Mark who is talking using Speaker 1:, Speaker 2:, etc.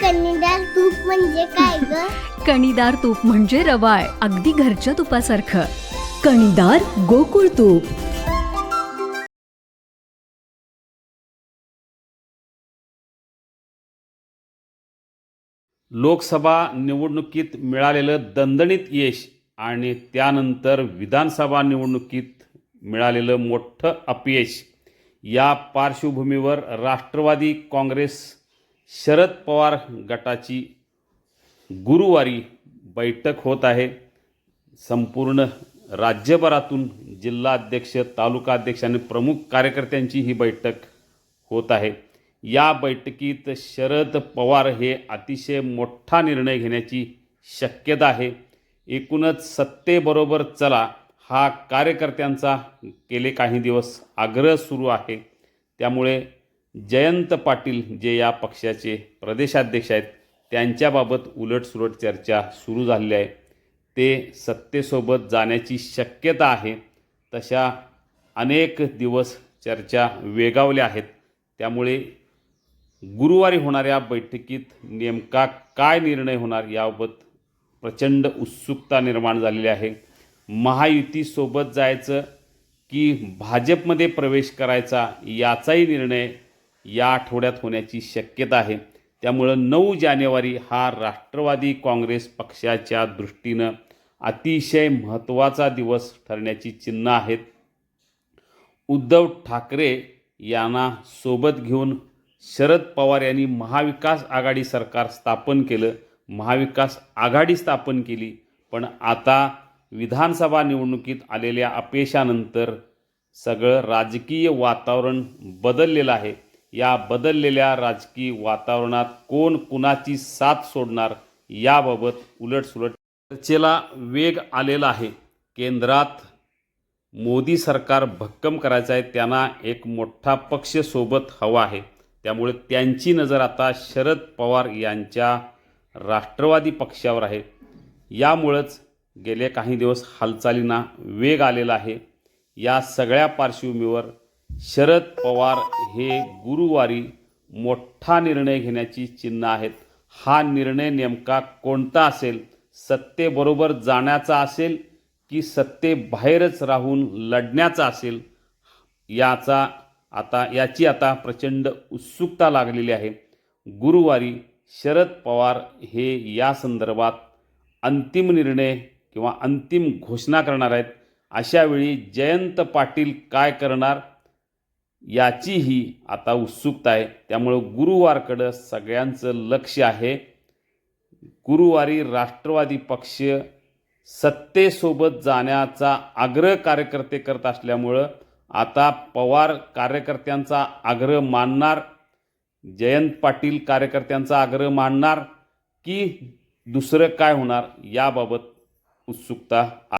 Speaker 1: कन्नडार तूप म्हणजे काय ग?
Speaker 2: कणीदार तूप म्हणजे रवाळ अगदी घरच्या तुपासारखं.
Speaker 3: कणीदार गोकुळ तूप.
Speaker 4: लोकसभा निवडणुकीत मिळालेलं दणदणीत यश आणि त्यानंतर विधानसभा निवडणुकीत मिळालेलं मोठं अपयश या पार्श्वभूमीवर राष्ट्रवादी काँग्रेस शरद पवार गटाची गुरुवारी बैठक होत आहे. संपूर्ण राज्यभरातून जिल्हाध्यक्ष तालुकाध्यक्ष आणि प्रमुख कार्यकर्त्यांची ही बैठक होत आहे. या बैठकीत शरद पवार हे अतिशय मोठा निर्णय घेण्याची शक्यता आहे. एकूणच सत्तेबरोबर चला हा कार्यकर्त्यांचा गेले काही दिवस आग्रह सुरू आहे. त्यामुळे जयंत पाटील जे या पक्षाचे प्रदेशाध्यक्ष आहेत त्यांच्याबाबत उलटसुलट चर्चा सुरू झालेली आहे. ते सत्तेसोबत जाण्याची शक्यता आहे तशा अनेक दिवस चर्चा वेगावल्या आहेत. त्यामुळे गुरुवारी होणाऱ्या बैठकीत नेमका काय निर्णय होणार याबाबत प्रचंड उत्सुकता निर्माण झालेली आहे. महायुतीसोबत जायचं की भाजपमध्ये प्रवेश करायचा याचाही निर्णय या आठवड्यात होण्याची शक्यता आहे. त्यामुळं नऊ जानेवारी हा राष्ट्रवादी काँग्रेस पक्षाच्या दृष्टीनं अतिशय महत्त्वाचा दिवस ठरण्याची चिन्ह आहेत. उद्धव ठाकरे यांना सोबत घेऊन शरद पवार यांनी महाविकास आघाडी सरकार स्थापन केलं. महाविकास आघाडी स्थापन केली. पण आता विधानसभा निवडणुकीत आलेल्या अपयशानंतर सगळं राजकीय वातावरण बदललेलं आहे. या बदललेल्या राजकीय वातावरणात कोण कुणाची साथ सोडणार याबाबत उलटसुलट चर्चेला वेग आलेला आहे. केंद्रात मोदी सरकार भक्कम करायचं आहे त्यांना एक मोठा पक्ष सोबत हवा आहे. त्यामुळे त्यांची नजर आता शरद पवार यांच्या राष्ट्रवादी पक्षावर आहे. यामुळंच गेले काही दिवस हालचालींना वेग आलेला आहे. या सगळ्या पार्श्वभूमीवर शरद पवार हे गुरुवारी मोठा निर्णय घेण्याची चिन्ह आहेत. हा निर्णय नेमका कोणता असेल? सत्तेबरोबर जाण्याचा असेल की सत्तेबाहेरच राहून लढण्याचा असेल? याचा आता याची आता प्रचंड उत्सुकता लागलेली आहे. गुरुवारी शरद पवार हे या संदर्भात अंतिम निर्णय किंवा अंतिम घोषणा करणार आहेत. अशावेळी जयंत पाटील काय करणार? याचीही आता उत्सुकता आहे. त्यामुळं गुरुवारकडं सगळ्यांचं लक्ष आहे. गुरुवारी राष्ट्रवादी पक्ष सत्तेसोबत जाण्याचा आग्रह कार्यकर्ते करत असल्यामुळं आता पवार कार्यकर्त्यांचा आग्रह मानणार जयंत पाटील कार्यकर्त्यांचा आग्रह मानणार की दुसरं काय होणार याबाबत उत्सुकता